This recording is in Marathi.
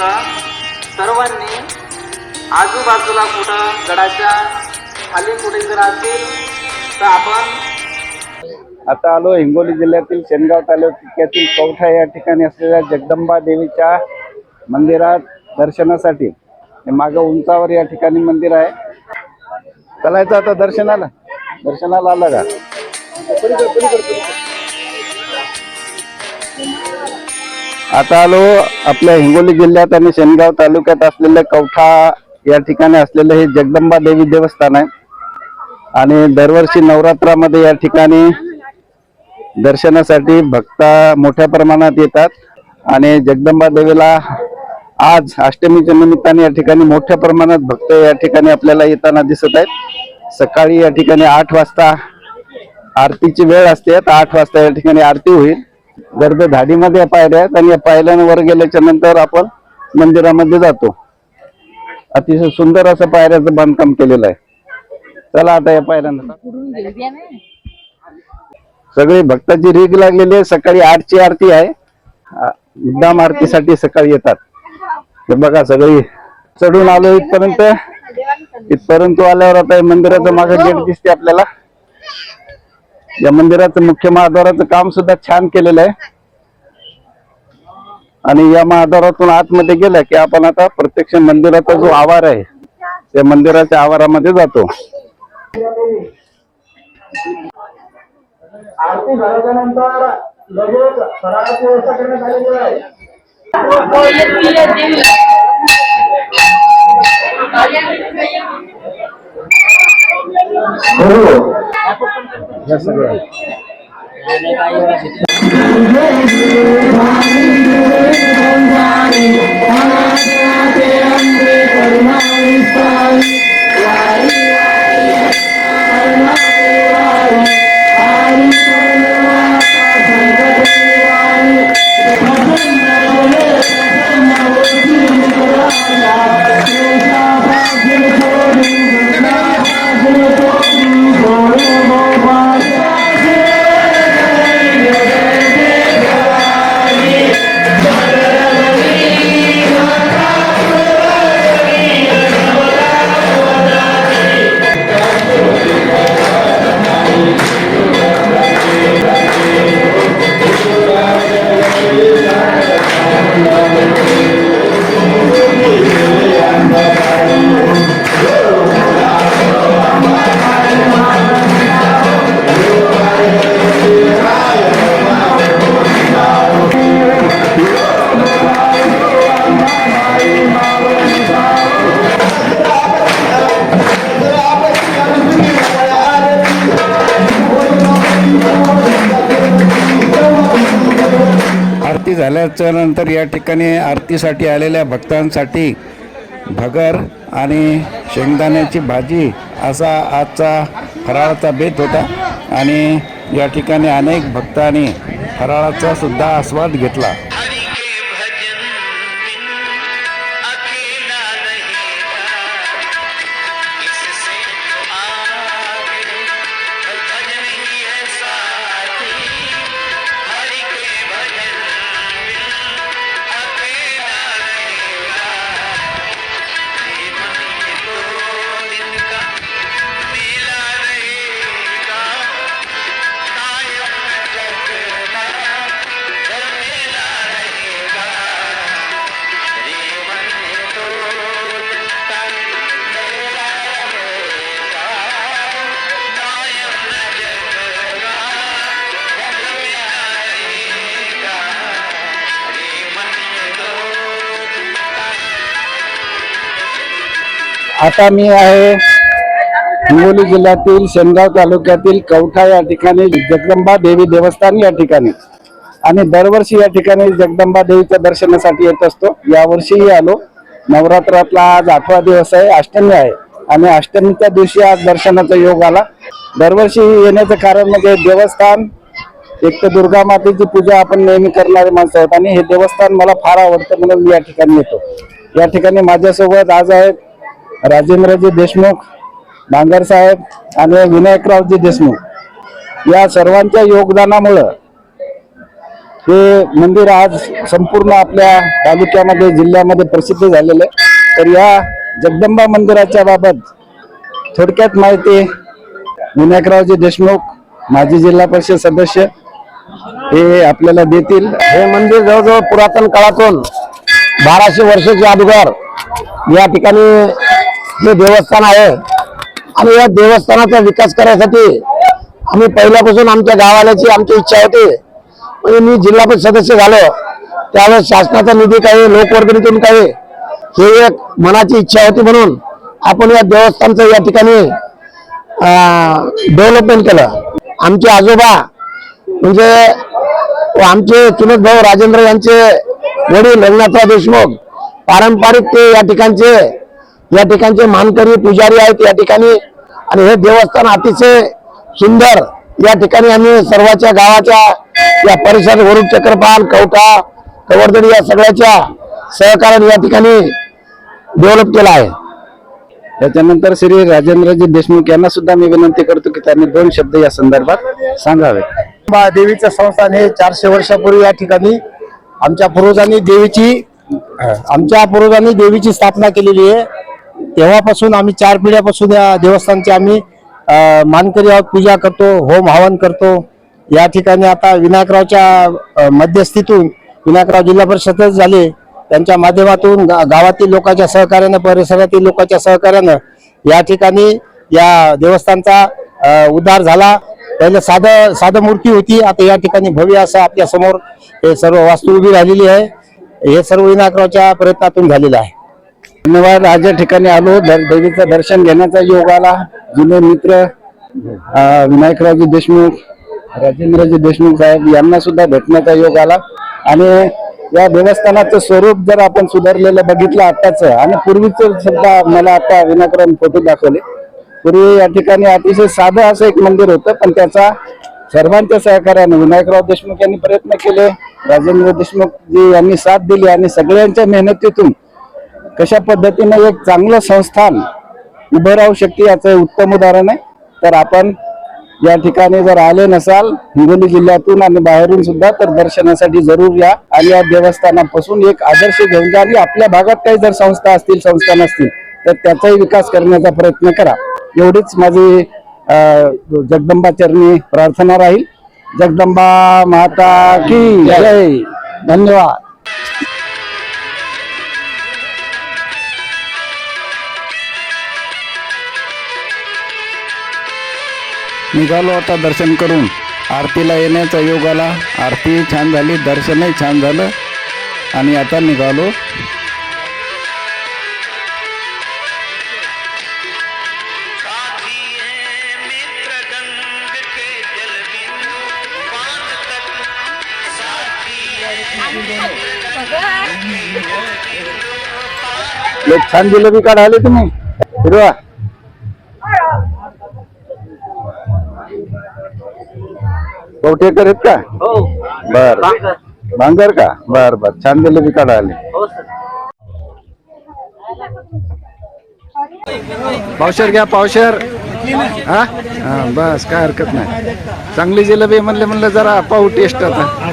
वारकरी सर्वांनी आजूबाजूला कुठं गडाच्या खाली कुठे जर असेल तर आपण आता आलो हिंगोली जिल्ह्यातील शेनगाव तालुक्यातील कवठा या ठिकाणी असलेल्या जगदंबा देवीच्या मंदिरात दर्शनासाठी. हे मागं उंचावर या ठिकाणी मंदिर आहे. चलायचं आता दर्शनाला. दर्शनाला आलं का? आता आलो आपल्या हिंगोली जिल्ह्यात आणि शेनगाव तालुक्यात असलेले कवठा या ठिकाणी असलेलं हे जगदंबा देवी देवस्थान आहे. आणि दरवर्षी नवरात्रामध्ये या ठिकाणी दर्शनासाठी भक्ता मोठ्या प्रमाणात येतात. आणि जगदंबा देवीला आज अष्टमीच्या निमित्ताने या ठिकाणी मोठ्या प्रमाणात भक्त या ठिकाणी आपल्याला येताना दिसत आहेत. सकाळी या ठिकाणी आठ वाजता आरतीची वेळ असते. तर आठ वाजता या ठिकाणी आरती होईल. गर्द धाडीमध्ये पायऱ्या आहेत आणि या पायऱ्यांवर गेल्याच्यानंतर आपण मंदिरामध्ये जातो. अतिशय सुंदर असं पायऱ्याचं बांधकाम केलेलं आहे. चला आता या पायऱ्यांना सगळी भक्ताची रीग लागलेली आहे. सकाळी आठची आरती आहे. मुद्दाम आरतीसाठी सकाळी येतात. हे बघा सगळी चढून आलो इथपर्यंत. इथपर्यंत आल्यावर आता मंदिराचं मागे गेट दिसते आपल्याला. या मंदिराचं मुख्य महाद्वाराचं काम सुद्धा छान केलेलं आहे. आणि या महाद्वारातून आतमध्ये गेलं की आपण आता प्रत्यक्ष मंदिराचा जो आवार आहे त्या मंदिराच्या आवारामध्ये जातो. आरती झाल्याच्यानंतर लगेच फराळाची व्यवस्था करण्यात आलेली आहे. हो. या सगळ्या आरती झाल्याच्यानंतर या ठिकाणी आरतीसाठी आलेल्या भक्तांसाठी भगर आणि शेंगदाण्याची भाजी असा आजचा फराळाचा बेत होता. आणि या ठिकाणी अनेक भक्तांनी फराळाचा सुद्धा आस्वाद घेतला. आता मी आहे हिंगोली जिल्ह्यातील शेनगाव तालुक्यातील कवठा या ठिकाणी जगदंबा देवी देवस्थान या ठिकाणी. आणि दरवर्षी या ठिकाणी जगदंबा देवीच्या दर्शनासाठी येत असतो. यावर्षीही आलो. नवरात्रातला आज आठवा दिवस आहे अष्टमी आहे. आणि अष्टमीच्या दिवशी आज दर्शनाचा योग आला. दरवर्षी येण्याचं कारण म्हणजे देवस्थान एक तर दुर्गा मातेची पूजा आपण नेहमी करणारे माणसं आहेत. आणि हे देवस्थान मला फार आवडतं म्हणून मी या ठिकाणी येतो. या ठिकाणी माझ्यासोबत आज आहेत राजेंद्रजी देशमुख डांगर साहेब आणि विनायकरावजी देशमुख. या सर्वांच्या योगदानामुळं हे मंदिर आज संपूर्ण आपल्या तालुक्यामध्ये जिल्ह्यामध्ये प्रसिद्ध झालेलं आहे. तर या जगदंबा मंदिराच्या बाबत थोडक्यात माहिती विनायकरावजी देशमुख माजी जिल्हा परिषद सदस्य हे आपल्याला देतील. हे मंदिर जवळजवळ पुरातन काळातून बाराशे वर्षाच्या अगोदर या ठिकाणी हे देवस्थान आहे आणि या देवस्थानाचा विकास करायसाठी आम्ही पहिल्यापासून आमच्या गावाल्याची आमची इच्छा होती. म्हणजे मी जिल्हा परिषद सदस्य झालो. त्यावेळेस शासनाचा निधी काही लोकवर्गणीतून काही हे एक मनाची इच्छा होती म्हणून आपण या देवस्थानचं या ठिकाणी डेव्हलपमेंट केलं. आमचे आजोबा म्हणजे आमचे चुलत भाऊ राजेंद्र यांचे वडील रंगनाथराव देशमुख पारंपरिक ते या ठिकाणचे या ठिकाणचे मानकरी पुजारी आहेत या ठिकाणी. आणि हे देवस्थान अतिशय सुंदर. या ठिकाणी आम्ही सर्वाच्या गावाच्या या परिसर वरुड चक्रपाल कवठा कवर्दडी या सगळ्याच्या सहकार्याने या ठिकाणी डेव्हलप केला आहे. त्याच्यानंतर श्री राजेंद्रजी देशमुख यांना सुद्धा मी विनंती करतो की त्यांनी दोन शब्द या संदर्भात सांगावे. बा- देवीचं संस्थान हे चारशे वर्षापूर्वी या ठिकाणी आमच्या पूर्वजांनी देवीची आमच्या पूर्वजांनी देवीची स्थापना केलेली आहे. तेव्हापासून आम्ही चार पिढ्यापासून या देवस्थानचे आम्ही मानकरी आहोत पूजा करतो होम हवन करतो. या ठिकाणी आता विनायकरावच्या मध्यस्थीतून विनायकराव जिल्हा परिषद झाले. त्यांच्या माध्यमातून गा- गावातील लोकांच्या सहकार्यानं परिसरातील लोकांच्या सहकार्यानं या ठिकाणी या देवस्थानचा उद्धार झाला. पहिले साधं साधं मूर्ती होती. आता या ठिकाणी भव्य असं आपल्यासमोर हे सर्व वास्तू उभी राहिलेली आहे. हे सर्व विनायकरावच्या प्रयत्नातून झालेलं आहे. धन्यवाद. आज या ठिकाणी आलो. देवीचं दर्शन घेण्याचा योग आला. जुने मित्र विनायकरावजी देशमुख राजेंद्रजी देशमुख साहेब यांना सुद्धा भेटण्याचा योग आला. आणि या देवस्थानाचं स्वरूप जर आपण सुधारलेलं बघितलं आत्ताच आणि पूर्वीचं सुद्धा मला आता विनायकराव फोटो दाखवले. पूर्वी या ठिकाणी अतिशय साधं असं एक मंदिर होतं पण त्याचा सर्वांच्या सहकार्याने विनायकराव देशमुख यांनी प्रयत्न केले. राजेंद्र देशमुख जी यांनी साथ दिली आणि सगळ्यांच्या मेहनतीतून कशा पद्धतीने एक चांगलं संस्थान उभं राहू शकते याचं उत्तम उदाहरण आहे. तर आपण या ठिकाणी जर आले नसाल हिंगोली जिल्ह्यातून आणि बाहेरून सुद्धा तर दर्शनासाठी जरूर या आणि या देवस्थानापासून एक आदर्श घेऊन जा आणि आपल्या भागात काही जर संस्था असतील संस्थान असतील तर त्याचाही विकास करण्याचा प्रयत्न करा. एवढीच माझी जगदंबा चरणी प्रार्थना राहील. जगदंबा माता की जय. धन्यवाद. निघालो आता दर्शन करून. आरतीला येण्याचा योग आला आरती छान झाली दर्शनही छान झालं आणि आता निघालो. छान जिलेबी काढाले तुम्ही. हिरवा. कवठेकर आहेत का? बर. बांगर. का? बर बर. छान जिलेबी काढाले पावशर घ्या पावशर. हा? हा बस काय हरकत नाही. चांगली जिलेबी म्हणले म्हणलं जरा पाहू टेस्ट आता.